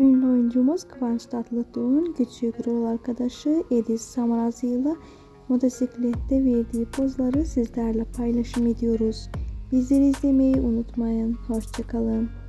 Ünlü oyuncumuz Kıvanç Tatlıtuğ'un küçük rol arkadaşı Edis Samarazı ile motosiklette verdiği pozları sizlerle paylaşım ediyoruz. Bizleri izlemeyi unutmayın. Hoşçakalın.